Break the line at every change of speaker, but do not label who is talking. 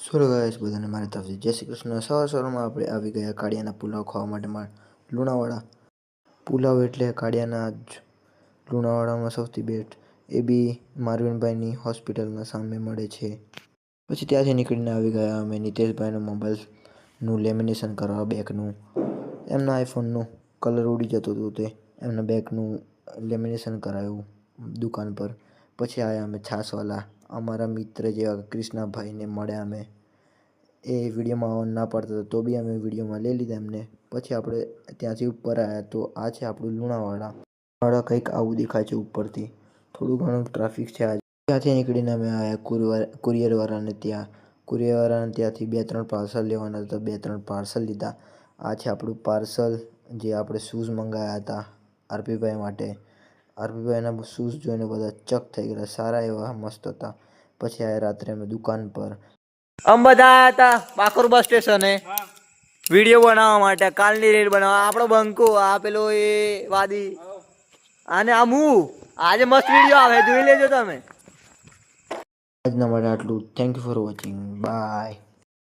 Solo guys બધાને મારી તરફથી જય શ્રી કૃષ્ણ. સવાર સવારમાં આપણે આવી ગયા કાળિયાના પુલાવ ખાવા માટે લુણાવાડા પુલાવ એટલે કાળિયાના જ લુણાવાડામાં સૌથી બેસ્ટ એ બી મારવીનભાઈની હોસ્પિટલના સામે મળે છે. પછી ત્યાંથી નીકળીને આવી ગયા અમે નીતેશભાઈના મોબાઈલનું લેમિનેશન કરવા બેગનું એમના આઈફોનનું કલર ઉડી જતો હતો તે. એમના બેગનું લેમિનેશન કરાયું દુકાન પર. પછી આવ્યા અમે છાસવાલા, અમારા મિત્ર જેવા ક્રિષ્નાભાઈને મળ્યા અમે. એ વિડીયોમાં ના પાડતા હતા, તો બી અમે વિડીયોમાં લઈ લીધા એમને. પછી આપણે ત્યાંથી ઉપર આવ્યા તો આ છે આપણું લુણાવાડા. લુણાવાડા કંઈક આવું દેખાય છે ઉપરથી. થોડું ઘણું ટ્રાફિક છે આજે. ત્યાંથી નીકળીને અમે આવ્યા કુરિયર કુરિયરવાળાને ત્યાં. કુરિયરવાળાને ત્યાંથી બે ત્રણ પાર્સલ લેવાના હતા બે ત્રણ પાર્સલ લીધા. આ છે આપણું પાર્સલ જે આપણે શૂઝ મંગાવ્યા હતા આરપીભાઈ માટે. આરપીભાઈના શૂઝ જોઈને બધા ચક થઈ ગયેલા, સારા એવા, મસ્ત હતા. પછી આ રાત્રે અમે દુકાન પર.
અમે બધા આવ્યા હતા બાકોર બસ સ્ટેશને. વીડિયો બનાવવા માટે, કાલની રીલ બનાવવા. આપણો બંકો, આ પેલો એ વાદી. અને આ હું આજે મસ્ત વીડિયો આવે, જોઈ લેજો તમે.
આજના માટે આટલું thank you for watching bye